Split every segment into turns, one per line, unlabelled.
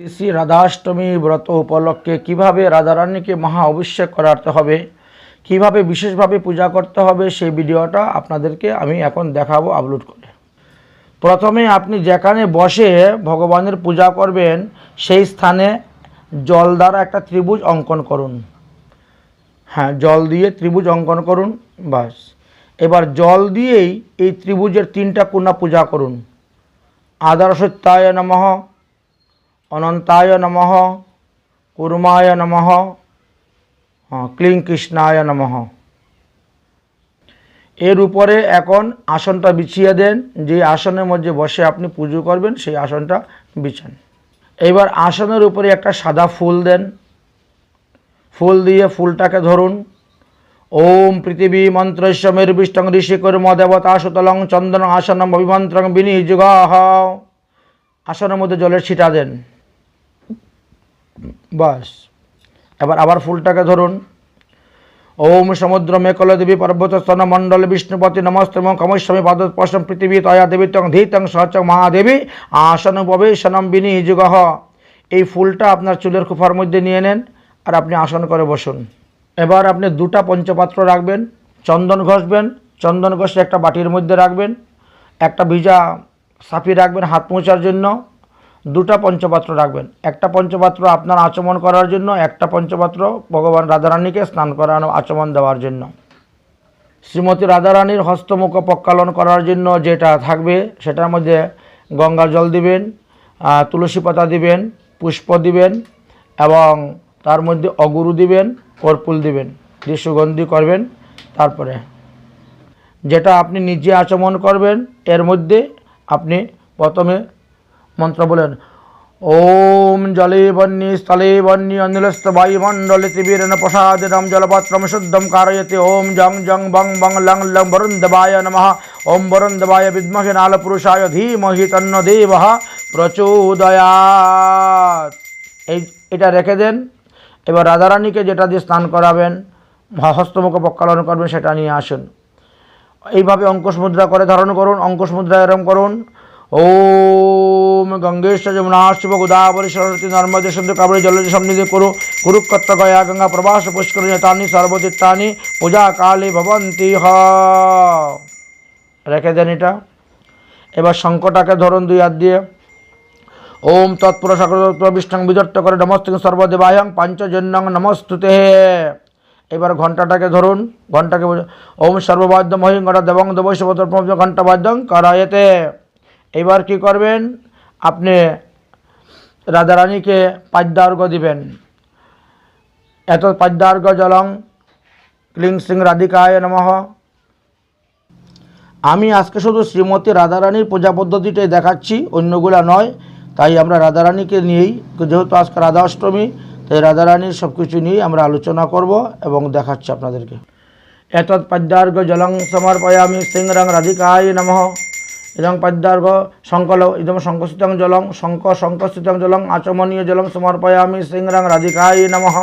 শ্রী রাধাষ্টমী ব্রত উপলক্ষে কীভাবে রাধারানীকে মহা অভিষেক করাতে হবে, কীভাবে বিশেষভাবে পূজা করতে হবে, সেই ভিডিওটা আপনাদেরকে আমি এখন দেখাবো আপলোড করে। প্রথমে আপনি যেখানে বসে ভগবানের পূজা করবেন, সেই স্থানে জল দ্বারা একটা ত্রিভুজ অঙ্কন করুন। হ্যাঁ জল দিয়ে ত্রিভুজ অঙ্কন করুন বাস এবার জল দিয়েই এই ত্রিভুজের তিনটা কোণা পূজা করুন। আদর্শত্যায় নমঃ অনন্তায় নমঃ, কুর্মায় নমঃ ক্লিং কৃষ্ণায় নমঃ। এর উপরে এখন আসনটা বিছিয়ে দেন, যে আসনের মধ্যে বসে আপনি পুজো করবেন, সেই আসনটা বিছান। এবার আসনের উপরে একটা সাদা ফুল দেন। ফুল দিয়ে ফুলটাকে ধরুন। ওম পৃথিবী মন্ত্রস্য মেরুবিষ্টং ঋষি কর্ম দেবতা সুতলং চন্দন আসনম অভিমন্ত্রং বিনিযুগ আসনের মধ্যে জলের ছিটা দেন। বাস। এবার আবার ফুলটাকে ধরুন। ওম সমুদ্র মেকল দেবী পর্বত স্তন মণ্ডল বিষ্ণুপতি নমস্তম কমস্বামী পাদস্পর্শম পৃথিবী তয়া দেবী তং ধীতং সচ মহাদেবী আসন উপবেশনম বিনিযুগ। এই ফুলটা আপনার চুলের খোফার মধ্যে নিয়ে নেন আর আপনি আসন করে বসুন। এবার আপনি দুটা পঞ্চপাত্র রাখবেন, চন্দন ঘষবেন, চন্দন ঘষে একটা বাটির মধ্যে রাখবেন, একটা ভিজা সাফি রাখবেন হাত মোছার জন্য। দুটা পঞ্চপাত্র রাখবেন। একটা পঞ্চপাত্র আপনার আচমন করার জন্য, একটা পঞ্চপাত্র ভগবান রাধারানীকে স্নান করানো, আচমন দেওয়ার জন্য। শ্রীমতী রাধারানীর হস্তমুখ পক্কালন করার জন্য যেটা থাকবে, সেটার মধ্যে গঙ্গা জল দিবেন তুলসী পাতা দিবেন, পুষ্প দিবেন, এবং তার মধ্যে অগুরু দিবেন কর্পুল দিবেন। দিয়ে সুগন্ধি করবেন, তারপরে যেটা আপনি নিজে আচমন করবেন, এর মধ্যে আপনি প্রথমে মন্ত্র বলেন, ওম জলে বন্যি স্থলে বন্যি অনিলস্থ বায়ুমণ্ডলে ত্রিবীরেণ প্রসাদিনম জলপাত্রম শুদ্ধম কারয়তে, ওম জং জং বং বং লং লং বরুণ দেবায় নমঃ, ওম বরুণ দেবায় বিদ্মহে নালপুরুষায় ধীমহি তন্ন দেব প্রচোদয়াৎ। এই, এটা রেখে দেন। এবার রাধারানীকে যেটা দিয়ে স্নান করাবেন হস্তমুখ পক্ষালন করবেন, সেটা নিয়ে আসুন। এইভাবে অঙ্কুশ মুদ্রা করে ধারণ করুন, অঙ্কুশ মুদ্রা এরম করুন। ওম গঙ্গেশ যমুনা শিব গোদাবরী সরস্বতী নর্মদে সিন্ধু কাবরী জলজ সমৃদ্ধি কুরু, কুরুক্ষেত্র, গয়া, গঙ্গা, প্রবাস পুষ্কর তানি সর্বতীর্থানি, পূজা কালে ভবন্তি হ। রেখে দেন এটা। এবার শঙ্কটাকে ধরুন দুই হাত দিয়ে। ওম তৎপুর সকল বিষ্ণং বিদর্ত করে নমস্তে সর্বদেবায়ং পাঞ্চজন্যং নমস্তুতে। এবার ঘন্টাটাকে ধরুন ঘন্টাকে ওম সর্ববাদ্য মহিঙ্গটা দেবং দেবৈশ ঘণ্টা বাদ্যং করায়েতে। এবার কি করবেন? আপনি রাধারানীকে পাদ্যার্ঘ দিবেন। এত পাদ্যার্ঘ জলং। ক্লিং সিং রাধিকায় নমঃ। আমি আজকে শুধু শ্রীমতী রাধারানীর পূজা পদ্ধতিটাই দেখাচ্ছি, অন্যগুলা নয়। তাই আমরা রাধারানীকে নিয়েই, যেহেতু আজকে রাধা অষ্টমী তাই রাধারানীর সব কিছু নিয়েই আমরা আলোচনা করব এবং দেখাচ্ছি আপনাদেরকে। এতৎ পদ্যার্ঘ জলং সমর্পয়ামি সিংরং রাধিকায় নমঃ। ইদং পদ্যার্ঘ সংকল ইদম শঙ্কস্থিতং জলং শঙ্ক শঙ্কস্থিতং জলং, আচমনীয় জলং সমর্পয়ামি সিংরং রাধিকায় নমঃ।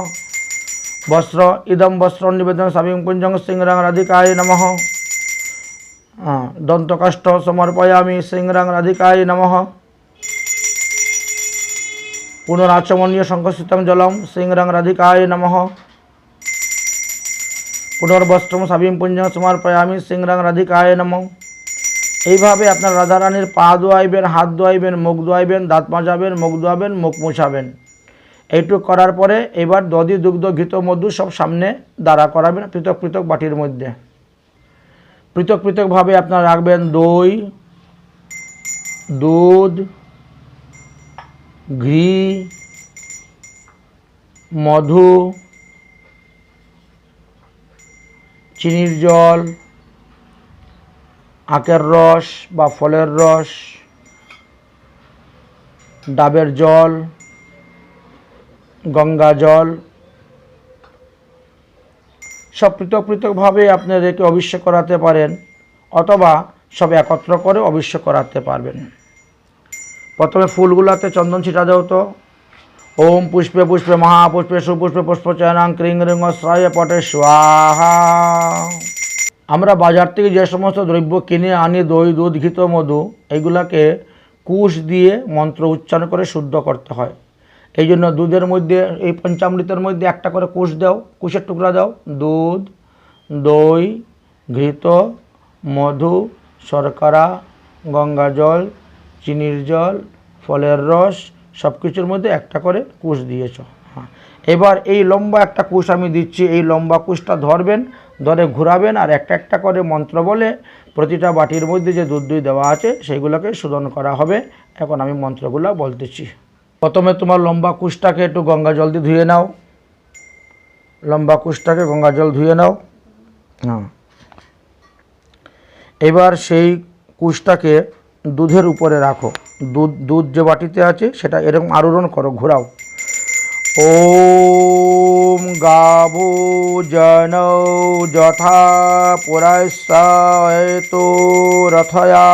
বস্ত্র, ইদম বস্ত্র নিবেদন স্বামী পুঞ্জং সিংরং রাধিকায় নমঃ। দন্তকাষ্ঠ সমর্পয়ামি সিংরাং রাধিকায় নমঃ। পুনরাচমনীয় শঙ্কস্থিতং জলম সিংরাং রাধিকায় নমঃ। পুনর্বস্ত্রম সাবিম পুঞ্জ সমর্পয়ামি সিংরাং রাধিকায় নমঃ। এইভাবে আপনার রাধারানীর পা ধোয়াইবেন, হাত ধোয়াইবেন, মুখ ধোয়াইবেন, দাঁত মাজাবেন, মুখ ধোয়াবেন, মুখ মোছাবেন। এইটুক করার পরে এবার দধি, দুগ্ধ, ঘিত, মধু সব সামনে দাঁড়া করাবেন পৃথক পৃথক বাটির মধ্যে। পৃথক পৃথকভাবে আপনারা রাখবেন দই, দুধ, ঘি, মধু, চিনির জল আখের রস বা ফলের রস, ডাবের জল, গঙ্গা জল, সব পৃথক পৃথকভাবে আপনি একে অভিষেক করাতে পারেন অথবা সব একত্র করে অভিষেক করাতে পারবেন। প্রথমে ফুলগুলাতে চন্দন ছিটা দেও তো। ওম পুষ্পে পুষ্পে মহাপুষ্পে সুপুষ্পে পুষ্পচয়নাং ক্রিং রিং শ্রয় পটে স্বাহা। আমরা বাজার থেকে যে সমস্ত দ্রব্য কিনে আনি, দই, দুধ, ঘিত, মধু এইগুলাকে কুশ দিয়ে মন্ত্র উচ্চারণ করে শুদ্ধ করতে হয়। এই জন্য দুধের মধ্যে, এই পঞ্চামৃতের মধ্যে একটা করে কুশ দাও, কুশের টুকরা দাও, দুধ, দই, ঘৃত, মধু, শর্করা, গঙ্গা জল, চিনির জল, ফলের রস সব কিছুর মধ্যে একটা করে কুশ দিয়েছ। হ্যাঁ। এবার এই লম্বা একটা কুশ আমি দিচ্ছি, এই লম্বা কুশটা ধরবেন ধরে ঘোরাবেন আর একটা একটা করে মন্ত্র বলে প্রতিটা বাটির মধ্যে যে দুধ দুই দেওয়া আছে সেইগুলোকে শোধন করা হবে। এখন আমি মন্ত্রগুলো বলতেছি। প্রথমে তোমার লম্বা কুশটাকে একটু গঙ্গা জল দিয়ে ধুয়ে নাও। লম্বা কুশটাকে গঙ্গা জল ধুয়ে নাও। হ্যাঁ। এবার সেই কুশটাকে দুধের উপরে রাখো। দুধ দুধ যে বাটিতে আছে সেটা এরকম আরোহণ করো, ঘোরাও। ॐ गावो जनौ যথা পুরস্তো রথয়া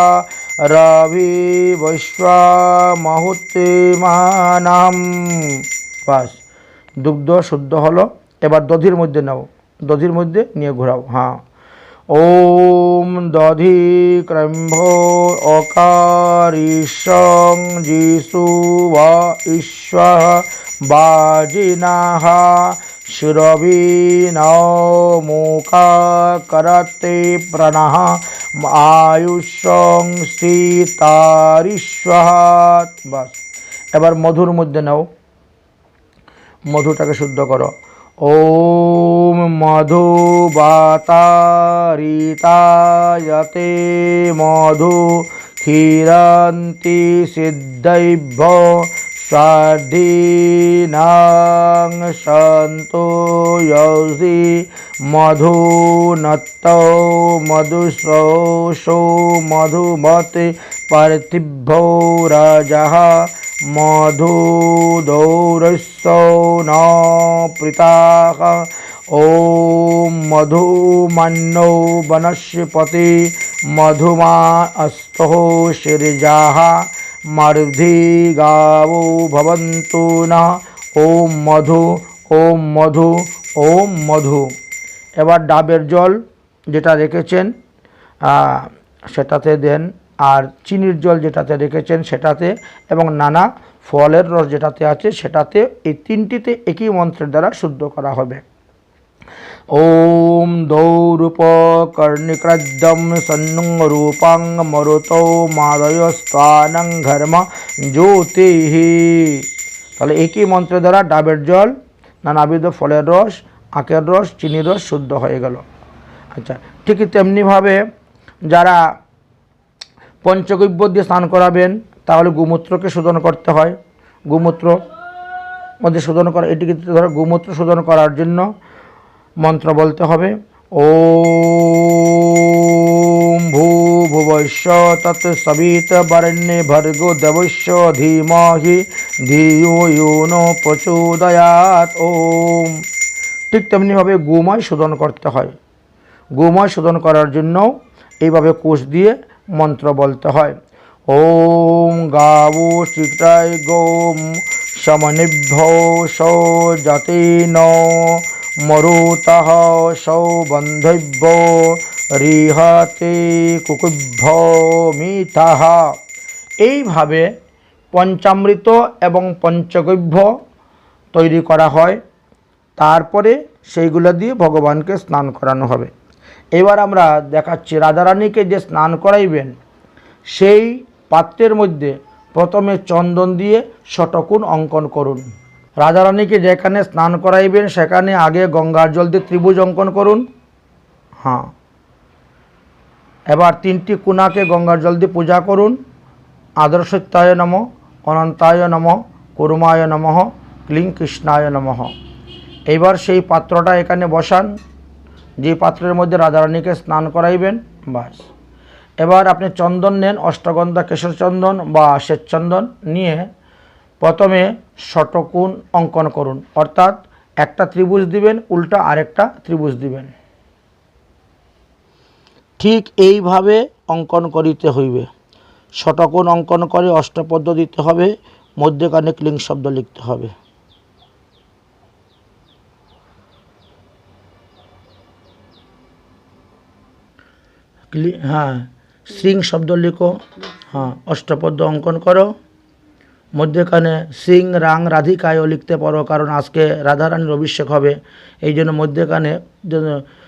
রবি বৈশ্বামহুতিমানাম বাস দুগ্ধ শুদ্ধ হলো এবার দধির মধ্যে নাও দধির মধ্যে নিয়ে ঘোরাও হ্যাঁ ওম দধি ক্রম্ভ অকারিষং যিশু বা ঈশ্বর বাজিনাহ সুরবীনৌমুখা করতে প্রণহ আয়ুষং স্থিতারিষ্বাত বাস এবার মধুর মধ্যে নাও মধুটাকে শুদ্ধ করো ওম মধু বাতারিতায়তে মধু ক্ষীরন্তি সিদ্ধৈভ্য षड्ढीनां सन्तो यौषि मधुनत्तौ मधुश्रोषो मधुमति पर्थिभौ रजः मधुदौरस्सौ न प्रीताः ॐ मधुमन्नौ वनस्पति मधुमा अस्तो शिरिजाः मर्धि गावो भवन्तु न ॐ मधु ॐ মধু ওম মধু এবার ডাবের জল যেটা রেখেছেন আহ, সেটাতে দেন আর চিনির জল যেটাতে রেখেছেন সেটাতে এবং নানা ফলের রস যেটাতে আছে সেটাতে এই তিনটিতে একই মন্ত্রের দ্বারা শুদ্ধ করা হবে ॐ दौरूपकर्णिक्रद्दं सन्नुं रूपां মরুতৌ মাদয়স্তানং ঘর্ম জ্যোতিঃ তাহলে একই মন্ত্রের দ্বারা ডাবের জল নানাবিধ ফলের রস আখের রস চিনির রস শুদ্ধ হয়ে গেল আচ্ছা ঠিকই তেমনিভাবে যারা পঞ্চগব্য দিয়ে স্নান করাবেন তাহলে গোমূত্রকে শোধন করতে হয় গোমূত্র মধ্যে শোধন করা এটিকে ধরো গোমূত্র শোধন করার জন্য মন্ত্র বলতে হবে, ওম ভূ ভুবস্য তৎ সবিত বরণ্যে ভর্গো দেবস্য ধীমহি, ধিয়ো ইউনো প্রচোদয়াত ওম। ঠিক তেমনিভাবে গোময় শোধন করতে হয়। গোময় শোধন করার জন্য এইভাবে কোষ দিয়ে মন্ত্র বলতে হয়, ওম গাবো চিত্রায় গোম সমনিভ্য সৌ জাতিন মরুতঃ সৌ বন্ধব্য রিহতে কুকুভ্য মিঠাহ এইভাবে পঞ্চামৃত এবং পঞ্চগভ্য তৈরি করা হয়। তারপরে সেইগুলো দিয়ে ভগবানকে স্নান করানো হবে। এবার আমরা দেখাচ্ছি রাধারানীকে যে স্নান করাইবেন, সেই পাত্রের মধ্যে প্রথমে চন্দন দিয়ে শটকুন অঙ্কন করুন। রাধারানীকে যেখানে স্নান করাইবেন, সেখানে আগে গঙ্গার জল দিয়ে ত্রিভুজ অঙ্কন করুন। হ্যাঁ। এবার তিনটি কুনাকে গঙ্গার জল দিয়ে পূজা করুন। আদর্শত্যায় নম, অনন্তায় নম, কুরুমায় নমঃ, ক্লিং কৃষ্ণায় নমঃ। এইবার সেই পাত্রটা এখানে বসান। যে পাত্রের মধ্যে রাধারানীকে স্নান করাইবেন বাস এবার আপনি চন্দন নেন, অষ্টগন্ধা কেশর চন্দন বা শ্বেতচন্দন নিয়ে প্রথমে শটকুন অঙ্কন করুন। অর্থাৎ একটা ত্রিভুজ দিবেন, উল্টা আরেকটা ত্রিভুজ দিবেন। ঠিক এইভাবে অঙ্কন করিতে হইবে। শটকুন অঙ্কন করে অষ্টপদ্য দিতে হবে মধ্যেখানে ক্লিং শব্দ লিখতে হবে। হ্যাঁ শৃং শব্দ লিখো। হ্যাঁ অষ্টপদ্য অঙ্কন করো। মধ্যেখানে সিং, রাং রাধিকায়ও লিখতে পারো, কারণ আজকে রাধারানীর অভিষেক হবে। এই জন্য মধ্যেখানে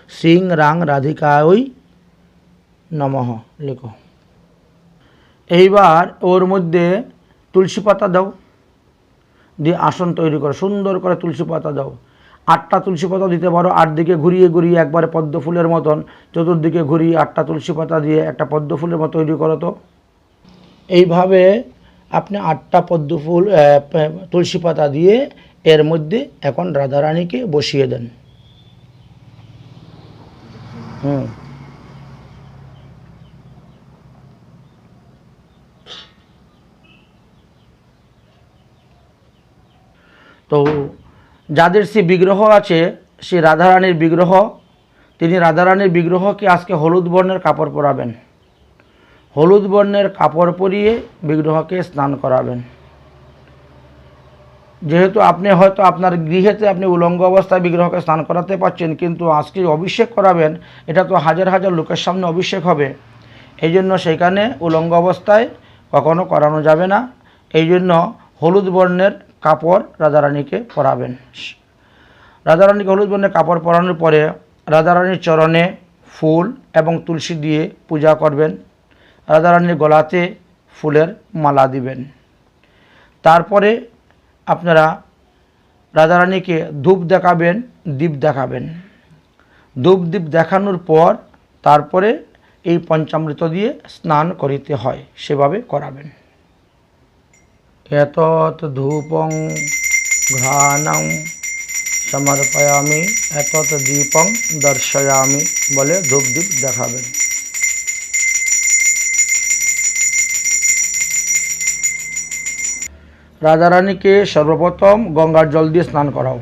সিং, রাং রাধিকায়ই নমঃ লেখো। এইবার ওর মধ্যে তুলসী পাতা দাও। দিয়ে আসন তৈরি করো, সুন্দর করে তুলসী পাতা দাও। আটটা তুলসী পাতা দিতে পারো, আট দিকে ঘুরিয়ে ঘুরিয়ে একবারে পদ্ম ফুলের মতন। চতুর্দিকে ঘুরিয়ে আটটা তুলসী পাতা দিয়ে একটা পদ্ম ফুলের মতো তৈরি করো তো। এইভাবে আপনি আটটা পদ্ম ফুল তুলসী পাতা দিয়ে এর মধ্যে এখন রাধারানীকে বসিয়ে দেন। হুম। তো যাদের সে বিগ্রহ আছে সে রাধারানীর বিগ্রহ, তিনি রাধারানীর বিগ্রহকে আজকে হলুদ বর্ণের কাপড় পরাবেন। হলুদ বর্ণের কাপড় পরিয়ে বিগ্রহকে স্নান করাবেন। যেহেতু আপনি হয়তো আপনার গৃহেতে আপনি উলঙ্গ অবস্থায় বিগ্রহকে স্নান করাতে পারছেন, কিন্তু আজকে অভিষেক করাবেন, এটা তো হাজার হাজার লোকের সামনে অভিষেক হবে। এই জন্য সেখানে উলঙ্গ অবস্থায় কখনো করানো যাবে না। এই জন্য হলুদ বর্ণের কাপড় রাধারানীকে পরাবেন। রাধারানীকে হলুদ বর্ণের কাপড় পরানোর পরে রাধারানীর চরণে ফুল এবং তুলসী দিয়ে পূজা করবেন। রাধারানীর গলাতে ফুলের মালা দিবেন। তারপরে আপনারা রাধারানীকে ধূপ দেখাবেন, দীপ দেখাবেন। ধূপ দীপ দেখানোর পর তারপরে এই পঞ্চামৃত দিয়ে স্নান করিতে হয়, সেভাবে করাবেন। এত ধূপং ঘ্রাণং সমর্পয়ামি, এতৎ দীপং দর্শয়ামি বলে ধূপ দীপ দেখাবেন। রাধারানীকে সর্বপ্রথম গঙ্গার জল দিয়ে স্নান করাও।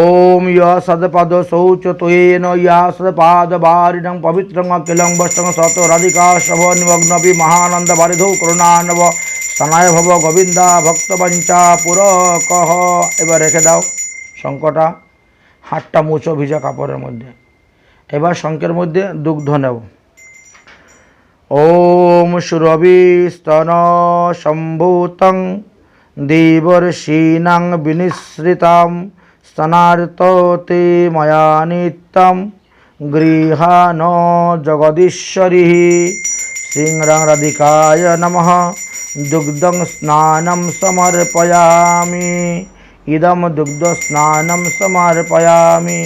ওম ইয় সদপদ শৌচ তোয়েন, ইয়া সদপাদ বারিণং পবিত্রং অখিলং বষ্টং সত রাধিকা শব নিমগ্নপি মহানন্দ বারিধৌ করুণানব সনায় ভব গোবিন্দা ভক্তবঞ্চা পুর কহ এবার রেখে দাও শঙ্কটা, হাতটা মুছো ভিজা কাপড়ের মধ্যে। এবার শঙ্কের মধ্যে দুগ্ধ নেও। সুরভিস্তন সম্ভূতং দেবর্ষীণাং বিনিসৃতাম স্তনার্ততে ময়া নিত্যম গৃহান জগদীশ্বরী সিংরাং রাধিকায় নমঃ দুগ্ধং স্নানম সমর্পয়ামি ইদম দুগ্ধ স্নানম সমর্পয়ামি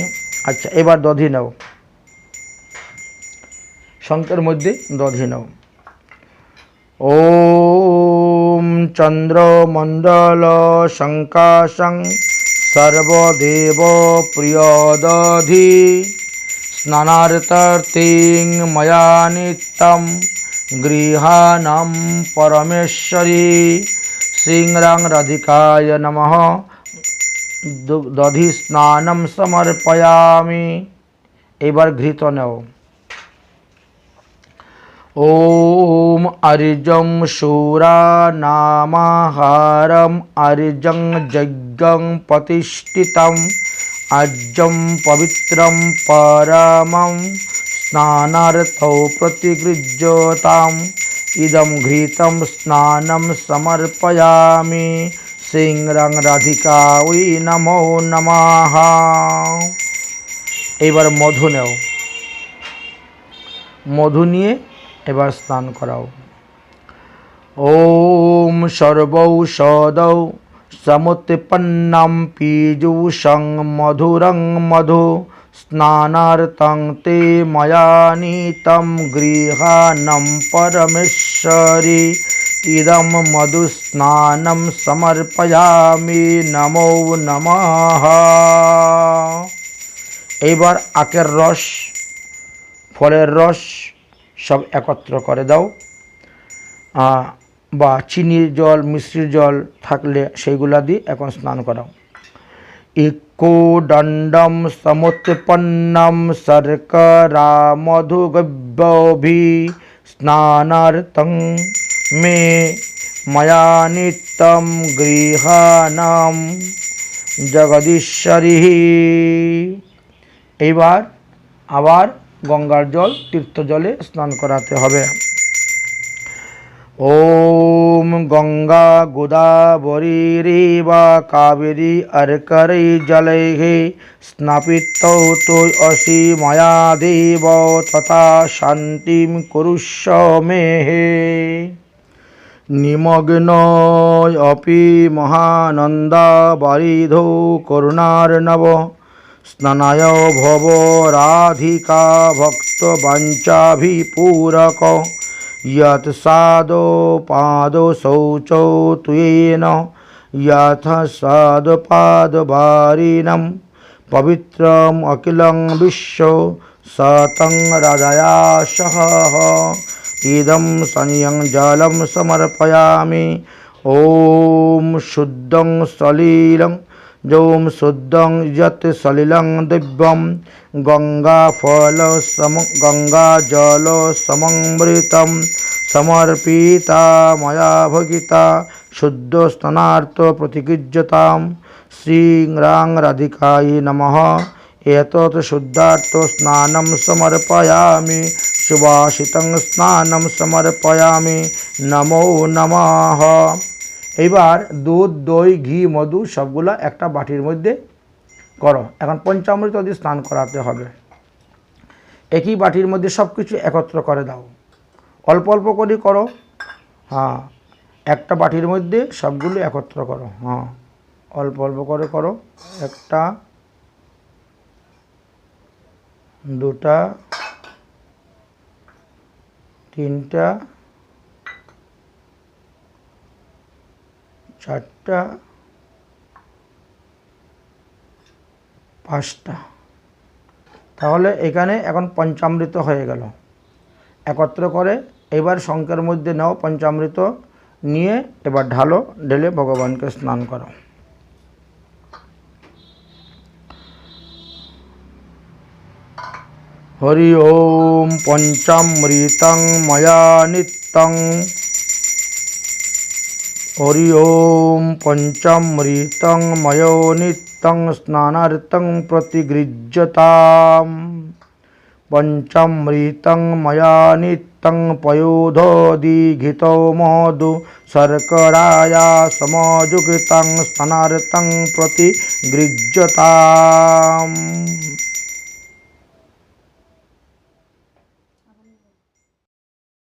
আচ্ছা এবার দধি নাও শঙ্কের মধ্যে দধি নাও ওম চন্দ্রমণ্ডল শঙ্কাশং সর্বদেব প্রিয় দধি স্নানার্থিং ময়া নিত্যম গৃহাণম পরমেশ্বরী সিংরাং রাধিকায় নমঃ। দধি স্নানম সমর্পয়ামি। এবার ঘৃত নেও। ॐ अर्जं शूरानामाहारम् अर्जं यज्ञं प्रतिष्ठितम् अज्जं पवित्रं परमं स्नानार्थौ प्रतिगृह्यताम् इदं घृतं स्नानं समर्पयामि সিংরাং রাধিকা ওই নমো নমঃ এবার মধু নেও মধু নিয়ে এবার স্নান করাও। ওম সর্বৌষধৌ সমুৎপন্নম পীযূষং মধুরং মধু স্নানার্থং তে ময়া নীতম পরমেশ্বরী। ইদম মধুস্নানম সমর্পয়ামি নমো নমঃ। এইবার আখের রস, ফলের রস সব একত্র করে দাও। বা চিনির জল, মিশ্রির জল থাকলে সেইগুলা দিয়ে এখন স্নান করাও। ইকো দণ্ডম সমুৎপন্নম শর্করা মধুগভ্যভি স্নানার্থং মে ময়া নিত্যম গৃহাণাম জগদীশ্বরী। এইবার আবার গঙ্গার জল, তীর্থ জলে স্নান করাতে হবে। ওম গঙ্গা গোদাবরী রেবা কাবেরী অর্করী জলে হে স্নাপিত তোর অসি মায়া দেব তথা শান্তি করুষ মে হে নিমগ্ন অপি মহানন্দা বারিধ করুণার নব স্নানায় ভব রাধিকা ভক্তবাঞ্চাভিপূরক यत् सादो पादो शौचौ तुयेन यथ सादपादवारिणं पवित्रम् अखिलं विश्व सतं हृदया सह इदं सनियं जलं समर्पयामि ॐ शुद्धं सलिलं যৌম শুদ্ধং যত সলিলং দিব্যম, গঙ্গা ফল সম গঙ্গা জল সমমৃতম সমর্পিতা ময়া ভগিতা, শুদ্ধ স্নানার্থ প্রতিগৃহ্যতাম শ্রীং রাং রাধিকাই নমঃ। এতত শুদ্ধার্থ স্নানম সমর্পয়ামি, সুবাসিতং স্নানম সমর্পয়ামি, নমো নমঃ। এবার দুধ, দই, ঘি, মধু সবগুলো একটা বাটির মধ্যে করো। এখন পঞ্চামৃত দিয়ে স্নান করাতে হবে। একই বাটির মধ্যে সব কিছু একত্র করে দাও। অল্প অল্প করে করো। হ্যাঁ একটা বাটির মধ্যে সবগুলো একত্র করো। হ্যাঁ অল্প অল্প করে করো। একটা, দুটা, তিনটা চারটা, পাঁচটা। তাহলে এখানে এখন পঞ্চামৃত হয়ে গেল। একত্র করে এবার শঙ্কের মধ্যে নাও পঞ্চামৃত, নিয়ে এবার ঢালো ঢেলে ভগবানকে স্নান করো। হরি ওম পঞ্চামৃতং ময়া নিত্যং হরি ওম পঞ্চামৃতং ময়ো নিত্যং স্নানার্থং প্রতিগৃহ্যতাম পঞ্চামৃতং ময়া নিত্যং পয়োধোদিঘিতৌ মধু শর্করায়া সমযুক্তং স্নানার্থং প্রতিগৃহ্যতাম